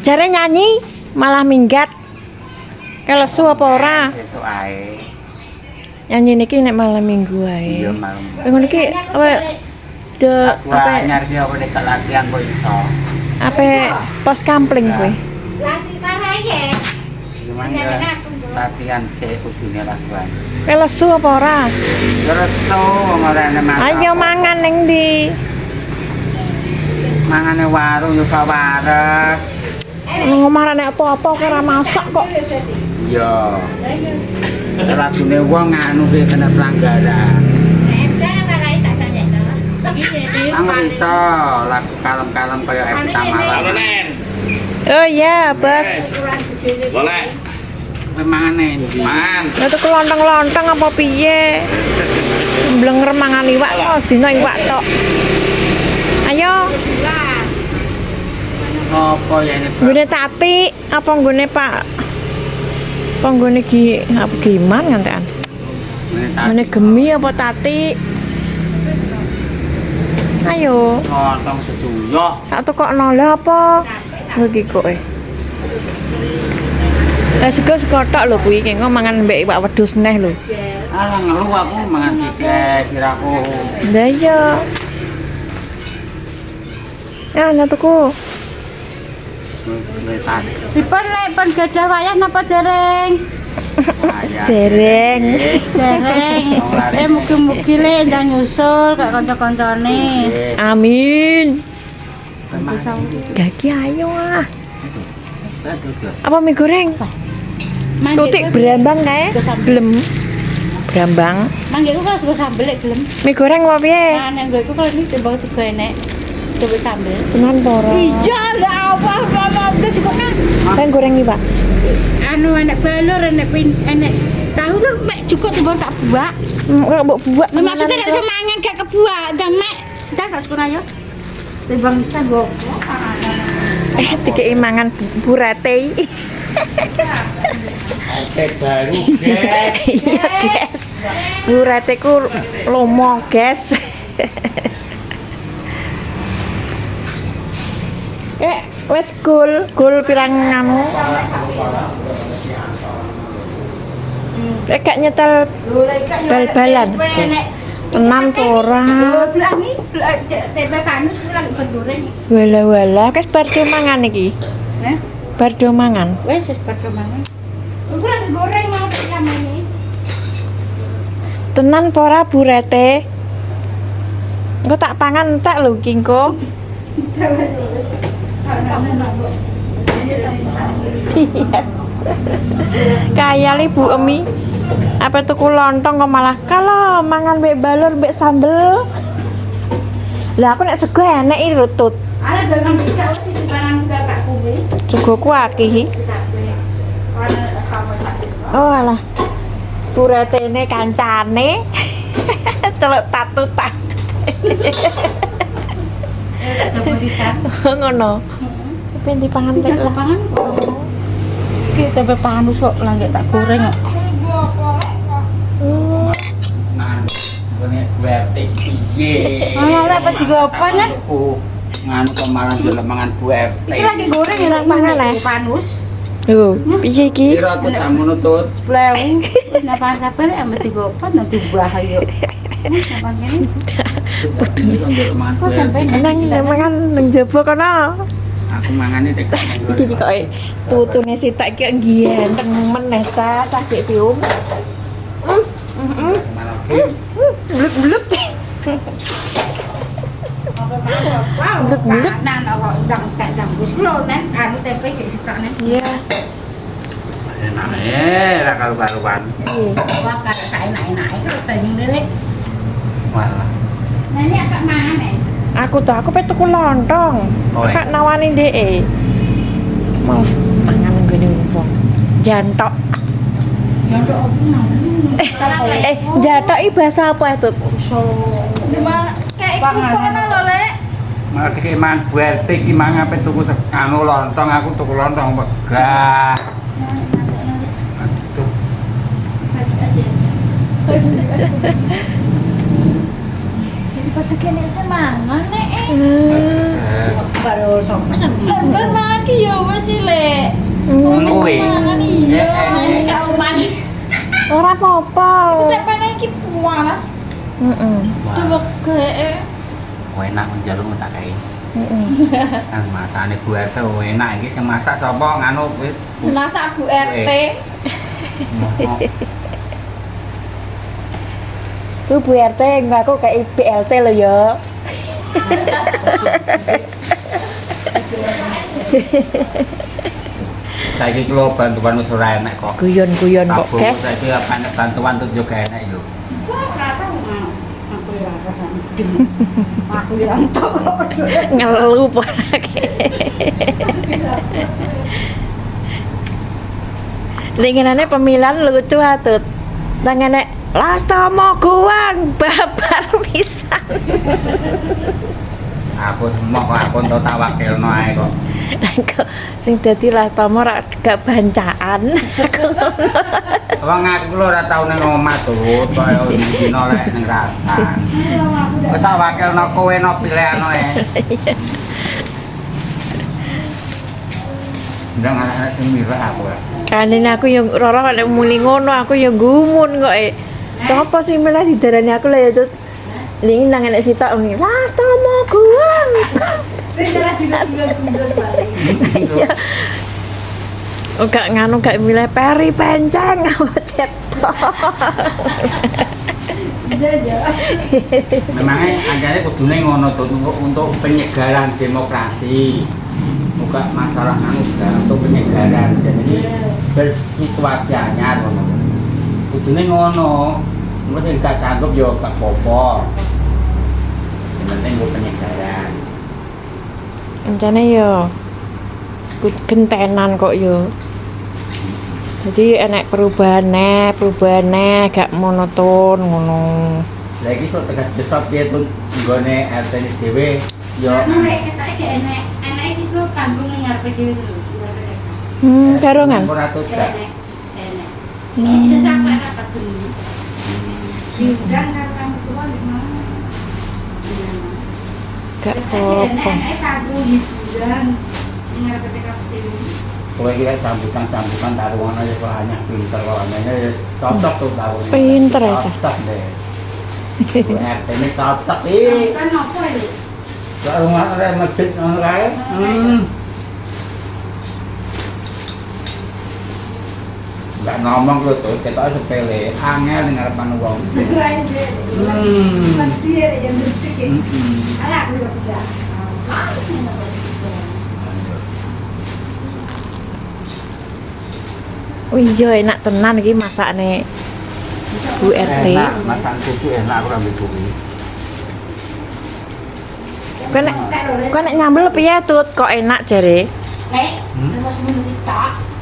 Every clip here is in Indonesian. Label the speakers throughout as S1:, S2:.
S1: Jare nyanyi malah minggat. Kalau su apa ora?
S2: Esuk ae.
S1: Nyanyi niki nek malam minggu ae.
S2: Iya malam.
S1: Ngono iki apa de apa
S2: anyar ki apa nek latihan kok iso.
S1: apa pos kampling kowe.
S3: Latih parah ya.
S2: Gimana ya? Latihan sih kudune laguan.
S1: Kowe lesu apa ora?
S2: So wong ora makan.
S1: Ayo mangan ning ndi?
S2: Mangane warung yo ka wareg.
S1: Nang omah nek apa-apa ora masak kok.
S2: Iya. Lagune wong anu ki kena pelanggaran. Aku iso lagu kalem-kalem kaya Evita Malam.
S1: Oh iya, Bos.
S4: Boleh.
S2: Kowe mangane ndi?
S4: Man.
S1: Lah tuku lontong-lontong apa piye? Blenger mangan iwak kok dina iwak tok. Ayo,
S2: Apa ya ini?
S1: Nggone Tati apa nggone Pak? Apa nggone Gi apa Giman Nggone
S2: tadi
S1: Gemi apa Tati? Ayo,
S2: seduyo.
S1: tak tukokno lha apa? Kowe iki kok e. Lah sego sego tok lho kuwi kengko mangan mbek iwak wedhus neh lho.
S2: Alah ngelu aku mangan sithik kiraku.
S1: Lah iya. Ya, ana tuku.
S2: Ini tadi.
S3: Dipun lek pun gadah wayah napa dereng?
S1: Dereng.
S3: Dereng. Eh mugi-mugi le ndang nyusul kak kanca-kancane.
S1: Amin. Gaki ayo ah. Apa mie goreng? Tutik berambang kae? Gelem. Berambang.
S3: mangke ku kalau suka sambel lek gelem.
S1: Mie goreng apa piye?
S3: Nah, nang gue kalau ini timbang sego enek. Coba sambel.
S1: Tenan ora?
S3: Iya, lah apa apa itu juga kan.
S1: Kan goreng iki, Pak.
S3: Anu enek balur enek pin enek tahu tuh mek cukup timbang tak buak.
S1: Hmm, Ora mbok buak.
S3: Maksudnya nek semangan gak kebuak, dan mek. Dah tak sekolah yo. Timbang bisa gue.
S1: Eh, dikei mangan bu- burate.
S2: Oke baru guys.
S1: Iya, guys. Burate ku lomo, guys. Wes gul, gul pirang. Eh, gak nyetel bal-balan, guys. Tenan to ora?
S3: Ini tempe kanus lagi berdureng.
S1: Wala-wala, bar do mangan iki.
S3: Eh?
S1: Do mangan.
S3: Wes. Aku lagi goreng mau.
S1: Tenan apa ora burete? Engko tak pangan entek lho kingko. Iya. Kayak li Bu Emi. Apa tuku lontong kok malah kalau mangan mbek balur mbek sambel. Lah aku nek sego enek iki rutut.
S3: Ada dalam kita wis di barang tak kuwi.
S1: Sego ku akeh. Oh alah. Buretene kancane. Celuk tatu tat.
S3: Tak coba sisa.
S1: Ngono. Pengen dipangan lek las.
S3: Iki tempe panus kok lagi tak goreng kok.
S1: Hmm,
S2: Nah, ini berarti piye?
S3: Ah, lek apa?
S2: Aku nganu malah jelem mangan BRT.
S3: Iki lagi goreng ya
S1: Enak banget,
S3: mangan
S1: Le.
S3: panus.
S1: Lho, piye iki?
S2: Kira tuh samu nutut.
S3: Blewu. Wis napa sampe lek ambek tiga apa nanti bahaya.
S2: Kan.
S1: Nang nang mangan nang jaba kono.
S2: Aku mangan ini tek.
S1: Iki iki kok eh, putune sitak iki genteng meneh ta, cah cek pium.
S2: Malah ki.
S1: Blek-blek.
S3: Bulet-bulet nang kok ndang tak ndang wis lho nen anu tempe cek sitok nen.
S1: Iya.
S2: Enak eh, ra karu-karuan.
S3: Wah kare tak enak-enak lele.
S2: Malah.
S3: Nah ini agak mangan.
S1: Aku tuh aku pe tuku lontong.
S2: Oh, iya.
S1: Kak nawani dhek. Malah mangan nggone wong. Jantok.
S3: Ya.
S1: Eh, jantok iki bahasa apa itu?
S3: Kayak iku kono lho lek.
S2: Malah dikek mangan BRT ki mangan apa tuku anu lontong aku tuku lontong megah.
S3: Pada kene semangan nek.
S1: Hmm.
S2: Eh,
S3: Baru kan
S4: Ben mangan ki ya wis sih, Lek.
S2: kuwi.
S4: Mangan
S2: Eh,
S4: iya.
S2: eh, eh.
S3: kauman.
S1: Ora apa-apa.
S4: Tek pengen iki panas.
S1: Heeh.
S4: Coba gae.
S2: Oh, enak njaluk tak kae.
S1: Heeh.
S2: Kan masane Bu RT oh, enak iki sing masak sapa nganu kuwi.
S4: Semasak Bu RT.
S1: Ku Bu RT ngaku kayak BLT lo ya.
S2: Saiki kula bantuan wis ora enak kok.
S1: Guyon-guyon kok, guys.
S2: saiki apa bantuan tuh juga enak lho.
S3: Aku ya tahu kok.
S1: Ngelu porake. Linginane pemilihan lucu atut. Tangane Lastomo guang babar pisan.
S2: Aku semok kok aku entuk tak wakilno ae kok.
S1: Kok sing dadi Lastomo ra gak bancaan.
S2: Wong aku lho ora tau ning omah tuh, kaya dino lek ning rasan. Wis tak wakilno kowe no pilihan ae. Ndang anak sing aku.
S1: Kanene aku yang Roro nek muni ngono aku yang gumun kok e. Sopo sing milih didarani aku lah ya tut. Lingi nang enek sitok ngene. Lastomo guang. Iya. Oh nganu gak milih peri penceng apa cepto.
S2: Memangnya anjane kudune ngono tuh untuk, penyegaran demokrasi. Bukan masalah anu untuk penyegaran. Jadi bersituasi anyar ngono. Kudune ngono. Engko sing gak sanggup yo gak apa-apa. Yang penting gue penyegaran.
S1: Rencane yo ku- gentenan kok yo. Jadi enek perubahan nih, perubahan nih, gak monoton ngono.
S2: Lagi sok tegas besok dia tuh nggone RT ini dhewe yo
S3: enek iki ku kanggo ngarep dhewe lho.
S1: Hmm, karongan.
S2: ora tudak.
S3: Ini karo kamu tua di mana?
S1: Gak apa-apa.
S3: Hiburan.
S2: Kowe kira sambutan-sambutan taruhan aja kok hanya pinter kok hanya ya cocok tuh tahu.
S1: Pinter aja.
S2: Cocok deh. RT ini cocok ih.
S3: Kan apa
S2: ada masjid ngono kae. Hmm. Gak ngomong lu tuh, kita sepele, angel ning ngarepan wong. Hmm.
S3: Pasti ada yang detik ya. Anak aku.
S1: Oh iya enak tenan iki masakne Bu RT.
S2: Enak, masak kudu enak ora mbek kuwi.
S1: Kok nek kok nek nyambel piye tut kok enak jare?
S3: Nek,
S2: Hmm?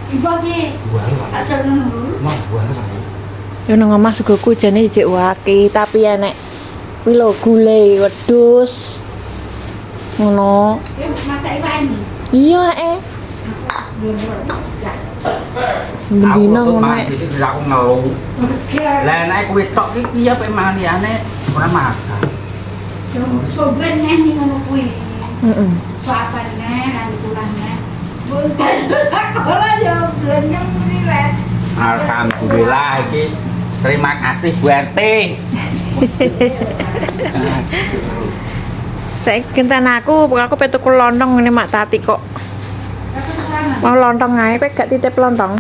S3: Ibu ki,
S2: Buar
S3: ada dulu.
S2: Mau buar
S1: Yo nang omah suguhku jane jek waki, tapi enek kuwi lho gule wedhus. Ngono.
S3: Ya, masa ibu ini.
S1: Iya eh. Mendina ngono.
S2: Iki aku ngeluh. Lah nek kuwi tok iki piye pek maniyane ora masak.
S3: Soben nih nih ngono kuwi.
S1: Heeh.
S3: Suapan nih, nanti pulang nih. Bukan sekolah ya, belanja ini lah.
S2: Alhamdulillah iki terima kasih Bu RT.
S1: Saya kenten aku, aku petuku lontong ini mak tati kok. Mau lontong ae kowe gak titip lontong?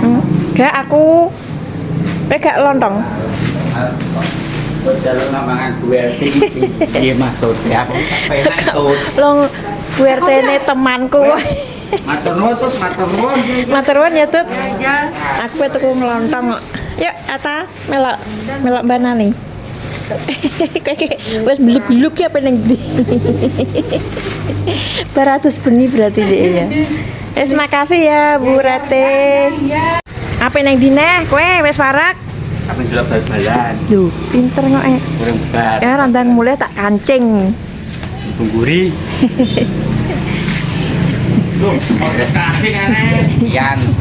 S1: Hmm. Gak aku. Kowe gak lontong?
S2: Jalur nambangan Bu RT iki piye maksudnya aku pengen tuh.
S1: Bu RT ini temanku.
S2: Matur nuwun tuh, matur nuwun.
S1: Matur nuwun ya, Tut. Aku petuku ngelontong kok. Yuk, Ata, melok melok banani. Wes beluk-beluk ya peneng di. Baratus bengi berarti dia ya. Wes makasih ya Bu Rete. Apa neng dine? Kowe wes warak?
S2: Tapi delok bal-balan,
S1: Lho, pinter kok eh.
S2: kurang bar.
S1: Ya randang mulai tak kancing.
S2: Tungguri.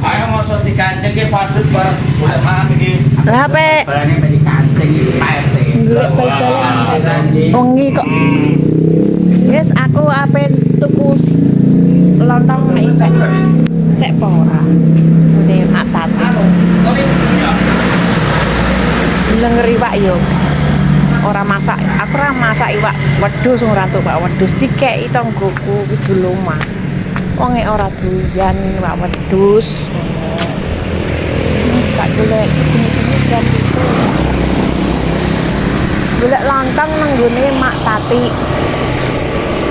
S2: Ayo mosok dikancing ki padut bareng golek malam iki.
S1: Lah pe
S2: Barangnya mau dikancing iki Pak RT.
S1: Golek bal-balan. Wengi kok. Wes aku ape tuku lontong nek isek. Sek apa ora? Ngene mak tati. Yo. Ora masak, aku ora masak iwak wedhus ora tuh Pak wedhus dikeki tonggoku iki lumah. Wong nek ora doyan iwak wedhus. Tak golek sini-sini jam itu. Golek lontong nang gone mak tati.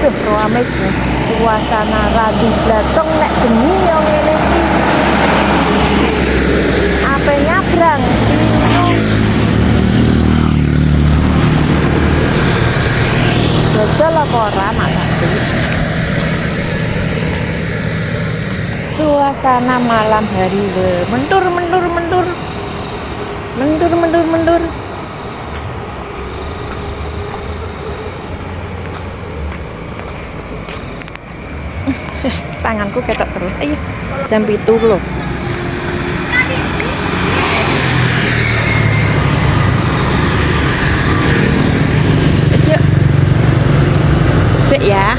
S1: Duh, rame guys. Suasana radi blatong nek bengi yo ngene iki. Ape nyabrang? Bingung. Dodol apa ora mak tati? Suasana malam hari le. Mendur, mendur, mendur. Mendur, mendur, mendur. Tanganku ketok terus. Ayo, jam itu loh. Ya.